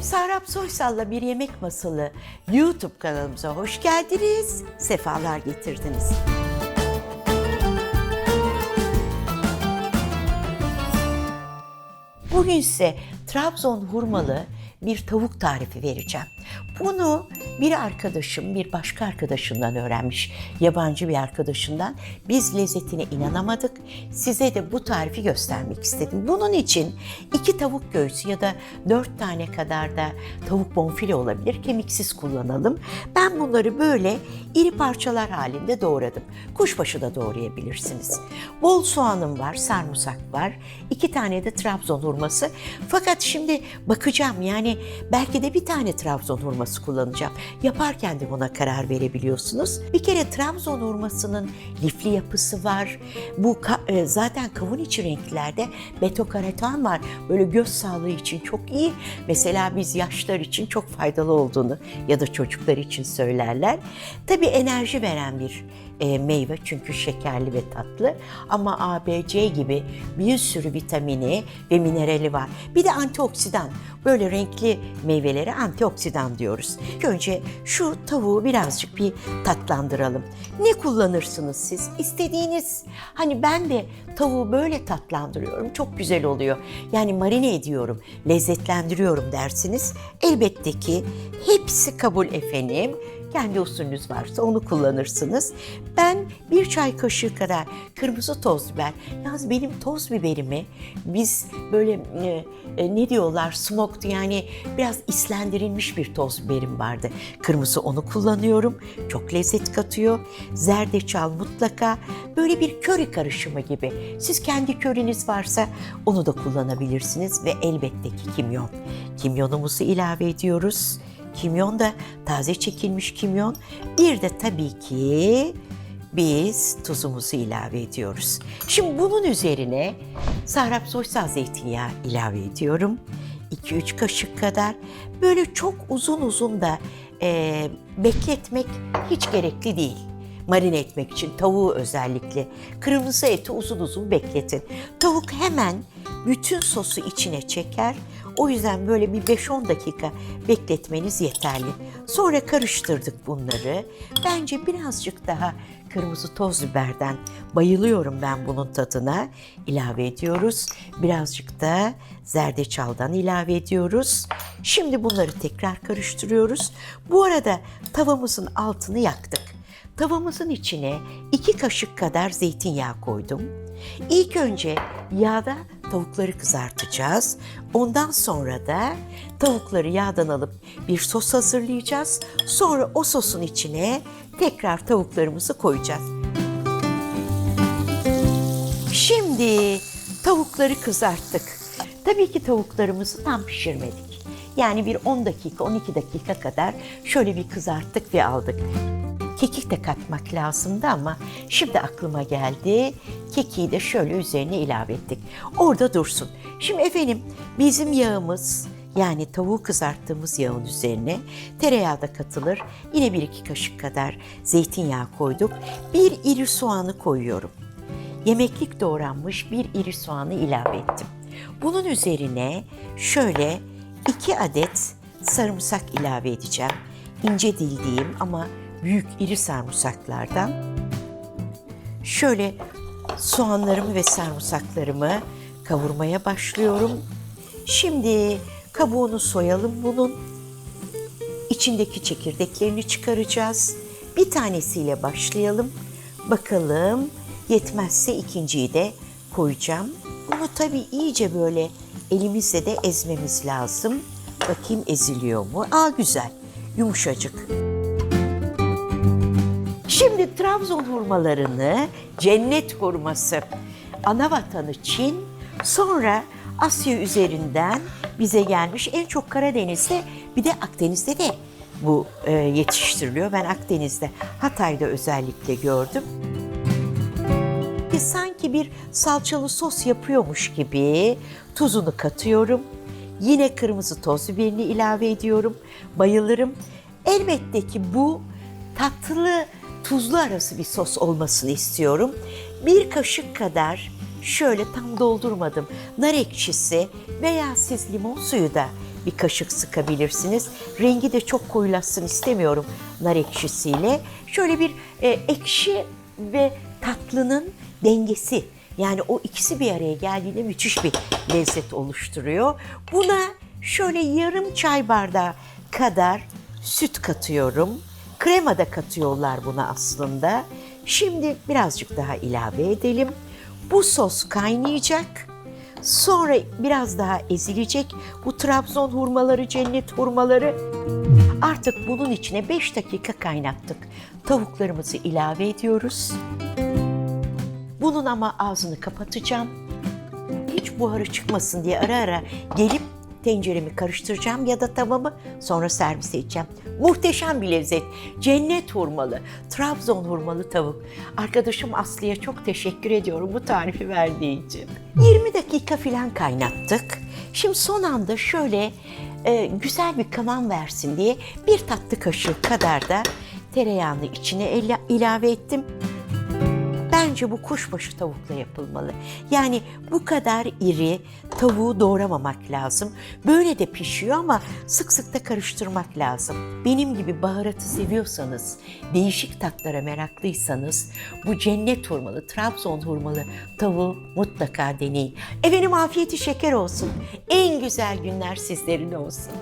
Serap Soysal'la Bir Yemek Masalı YouTube kanalımıza hoş geldiniz, sefalar getirdiniz. Bugün size Trabzon hurmalı bir tavuk tarifi vereceğim. Bunu bir arkadaşım, bir başka arkadaşından öğrenmiş. Yabancı bir arkadaşından. Biz lezzetine inanamadık. Size de bu tarifi göstermek istedim. Bunun için iki tavuk göğsü ya da dört tane kadar da tavuk bonfile olabilir. Kemiksiz kullanalım. Ben bunları böyle iri parçalar halinde doğradım. Kuşbaşı da doğrayabilirsiniz. Bol soğanım var, sarımsak var. iki tane de Trabzon hurması. Fakat şimdi bakacağım yani belki de bir tane Trabzon hurması kullanacağım. Yaparken de buna karar verebiliyorsunuz. Bir kere Trabzon hurmasının lifli yapısı var. Bu ka- e, zaten kavun içi renklerde beta-karoten var. Böyle göz sağlığı için çok iyi. Mesela biz yaşlar için çok faydalı olduğunu ya da çocuklar için söylerler. Tabii enerji veren bir e, meyve çünkü şekerli ve tatlı ama A, B, C gibi bir sürü vitamini ve minerali var. Bir de antioksidan. Böyle renkli meyvelere antioksidan diyoruz. Önce şu tavuğu birazcık bir tatlandıralım. Ne kullanırsınız siz? İstediğiniz. Hani ben de tavuğu böyle tatlandırıyorum. Çok güzel oluyor. Yani marine ediyorum, lezzetlendiriyorum dersiniz. Elbette ki hepsi kabul efendim. Kendi usulünüz varsa onu kullanırsınız. Ben bir çay kaşığı kadar kırmızı toz biber. Yalnız benim toz biberimi biz böyle e, e, ne diyorlar smoked yani biraz islendirilmiş bir toz biberim vardı. Kırmızı onu kullanıyorum. Çok lezzet katıyor. Zerdeçal mutlaka böyle bir köri karışımı gibi. Siz kendi köriniz varsa onu da kullanabilirsiniz ve elbette ki kimyon. Kimyonumuzu ilave ediyoruz. Kimyon da taze çekilmiş kimyon. Bir de tabii ki biz tuzumuzu ilave ediyoruz. Şimdi bunun üzerine Sahrap Soysal zeytinyağı ilave ediyorum. 2-3 kaşık kadar. Böyle çok uzun uzun da e, bekletmek hiç gerekli değil marine etmek için tavuğu özellikle. Kırmızı eti uzun uzun bekletin. Tavuk hemen bütün sosu içine çeker. O yüzden böyle bir 5-10 dakika bekletmeniz yeterli. Sonra karıştırdık bunları. Bence birazcık daha kırmızı toz biberden bayılıyorum ben bunun tadına. ilave ediyoruz. Birazcık da zerdeçaldan ilave ediyoruz. Şimdi bunları tekrar karıştırıyoruz. Bu arada tavamızın altını yaktık. Tavamızın içine iki kaşık kadar zeytinyağı koydum. İlk önce yağda tavukları kızartacağız. Ondan sonra da tavukları yağdan alıp bir sos hazırlayacağız. Sonra o sosun içine tekrar tavuklarımızı koyacağız. Şimdi tavukları kızarttık. Tabii ki tavuklarımızı tam pişirmedik. Yani bir 10 dakika, 12 dakika kadar şöyle bir kızarttık ve aldık. Kekik de katmak lazımdı ama şimdi aklıma geldi. Kekiği de şöyle üzerine ilave ettik. Orada dursun. Şimdi efendim bizim yağımız yani tavuğu kızarttığımız yağın üzerine tereyağı da katılır. Yine bir iki kaşık kadar zeytinyağı koyduk. Bir iri soğanı koyuyorum. Yemeklik doğranmış bir iri soğanı ilave ettim. Bunun üzerine şöyle iki adet sarımsak ilave edeceğim. İnce dildiğim ama büyük iri sarımsaklardan. Şöyle soğanlarımı ve sarımsaklarımı kavurmaya başlıyorum. Şimdi kabuğunu soyalım bunun. İçindeki çekirdeklerini çıkaracağız. Bir tanesiyle başlayalım. Bakalım yetmezse ikinciyi de koyacağım. Bunu tabii iyice böyle elimizle de ezmemiz lazım. Bakayım eziliyor mu? Aa güzel, yumuşacık. Şimdi Trabzon hurmalarını cennet hurması ana vatanı Çin sonra Asya üzerinden bize gelmiş en çok Karadeniz'de bir de Akdeniz'de de bu e, yetiştiriliyor. Ben Akdeniz'de Hatay'da özellikle gördüm. Sanki bir salçalı sos yapıyormuş gibi tuzunu katıyorum. Yine kırmızı toz biberini ilave ediyorum. Bayılırım. Elbette ki bu tatlı tuzlu arası bir sos olmasını istiyorum. Bir kaşık kadar şöyle tam doldurmadım nar ekşisi veya siz limon suyu da bir kaşık sıkabilirsiniz. Rengi de çok koyulaşsın istemiyorum nar ekşisiyle. Şöyle bir e, ekşi ve tatlının dengesi. Yani o ikisi bir araya geldiğinde müthiş bir lezzet oluşturuyor. Buna şöyle yarım çay bardağı kadar süt katıyorum. Krema da katıyorlar buna aslında. Şimdi birazcık daha ilave edelim. Bu sos kaynayacak. Sonra biraz daha ezilecek. Bu Trabzon hurmaları, cennet hurmaları. Artık bunun içine 5 dakika kaynattık. Tavuklarımızı ilave ediyoruz. Bunun ama ağzını kapatacağım. Hiç buharı çıkmasın diye ara ara gelip tenceremi karıştıracağım ya da tavamı sonra servis edeceğim. Muhteşem bir lezzet. Cennet hurmalı, Trabzon hurmalı tavuk. Arkadaşım Aslı'ya çok teşekkür ediyorum bu tarifi verdiği için. 20 dakika falan kaynattık. Şimdi son anda şöyle e, güzel bir kıvam versin diye bir tatlı kaşığı kadar da tereyağını içine ilave ettim. Bence bu kuşbaşı tavukla yapılmalı. Yani bu kadar iri tavuğu doğramamak lazım. Böyle de pişiyor ama sık sık da karıştırmak lazım. Benim gibi baharatı seviyorsanız, değişik tatlara meraklıysanız bu cennet hurmalı, Trabzon hurmalı tavuğu mutlaka deneyin. Efendim afiyeti şeker olsun. En güzel günler sizlerin olsun.